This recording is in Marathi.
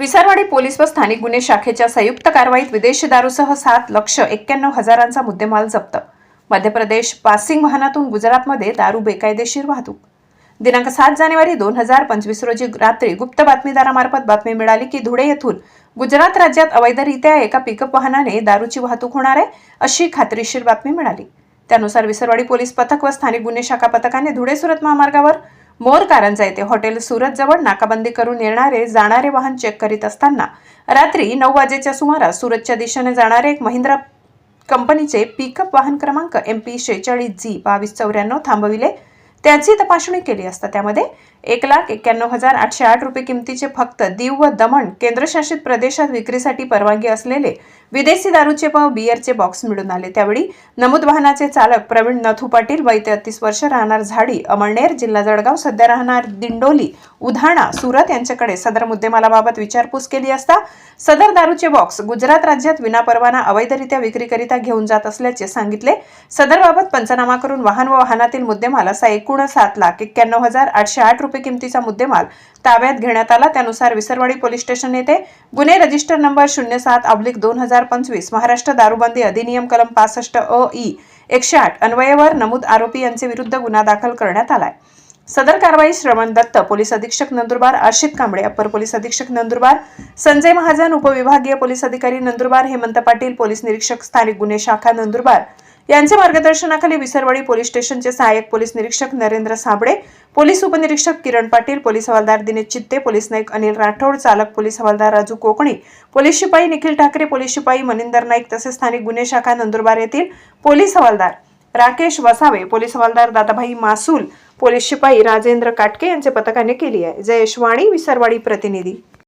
विसरवाडी पोलीस व स्थानिक गुन्हे शाखेच्या संयुक्त कारवाईत विदेशी दारूसह सात लक्ष एक्क्याण्णव हजारांचा मुद्देमाल जप्त. मध्य प्रदेश पासिंग वाहनातून गुजरातमध्ये दारू बेकायदेशीर वाहतूक. दिनांक सात जानेवारी दोन हजार पंचवीस रोजी रात्री गुप्त बातमीदारामार्फत बातमी मिळाली की धुळे येथून गुजरात राज्यात अवैधरित्या एका पिकअप वाहनाने दारूची वाहतूक होणार आहे अशी खात्रीशीर बातमी मिळाली. त्यानुसार विसरवाडी पोलीस पथक व स्थानिक गुन्हे शाखा पथकाने धुळे सुरत महामार्गावर मोर कारंजा येथे हॉटेल सुरत जवळ नाकाबंदी करून येणारे जाणारे वाहन चेक करीत असताना रात्री नऊ वाजेच्या सुमारास सुरतच्या दिशेने जाणारे एक महिंद्रा कंपनीचे पिकअप वाहन क्रमांक एम पी शेहेचाळीस जी बावीस चौऱ्याण्णव थांबविले. त्याची तपासणी केली असता त्यामध्ये एक लाख एक्क्याण्णव हजार आठशे आठ रुपये किमतीचे फक्त दीव व दमण केंद्रशासित प्रदेशात विक्रीसाठी परवानगी असलेले विदेशी दारूचे व बियरचे बॉक्स मिळून आले. त्यावेळी नमूद वाहनाचे चालक प्रवीण नथू पाटील वय तेहतीस वर्ष राहणार झाडी अमळनेर जिल्हा जळगाव सध्या राहणार दिंडोली उधाणा सुरत यांच्याकडे सदर मुद्देमालाबाबत विचारपूस केली असता सदर दारूचे बॉक्स गुजरात राज्यात विनापरवाना अवैधरित्या विक्रीकरिता घेऊन जात असल्याचे सांगितले. सदरबाबत पंचनामा करून वाहन व वाहनातील मुद्देमाल असा एक एकूण सात लाख एक्क्याण्णव हजार आठशे आठ रुपये किमतीचा मुद्देमाल ताब्यात घेण्यात आला. त्यानुसार विसरवाडी पोलीस स्टेशन येथे गुन्हे रजिस्टर नंबर शून्य सात अब्लिक दोन हजार पंचवीस महाराष्ट्र दारूबंदी अधिनियम कलम पासष्ट अ ई एकशे आठ अन्वयेवर नमूद आरोपी यांचे विरुद्ध गुन्हा दाखल करण्यात आलाय. सदर कारवाई श्रवण दत्त पोलीस अधीक्षक नंदुरबार आशित कांबळे अप्पर पोलीस अधीक्षक नंदुरबार संजय महाजन उपविभागीय पोलीस अधिकारी नंदुरबार हेमंत पाटील पोलीस निरीक्षक स्थानिक गुन्हे शाखा नंदुरबार यांच्या मार्गदर्शनाखाली विसरवाडी पोलीस स्टेशनचे सहाय्यक पोलीस निरीक्षक नरेंद्र साबळे पोलीस उपनिरीक्षक किरण पाटील पोलीस हवालदार दिनेश चित्ते पोलीस नाईक अनिल राठोड चालक पोलीस हवालदार राजू कोकणी पोलीस शिपाई निखिल ठाकरे पोलीस शिपाई मनिंदर नाईक तसेच स्थानिक गुन्हे शाखा नंदुरबार येथील पोलीस हवालदार राकेश वसावे पोलीस हवालदार दादाभाई मासूल पोलीस शिपाई राजेंद्र काटके यांच्या पथकाने केली आहे. जयेश वाणी विसरवाडी प्रतिनिधी.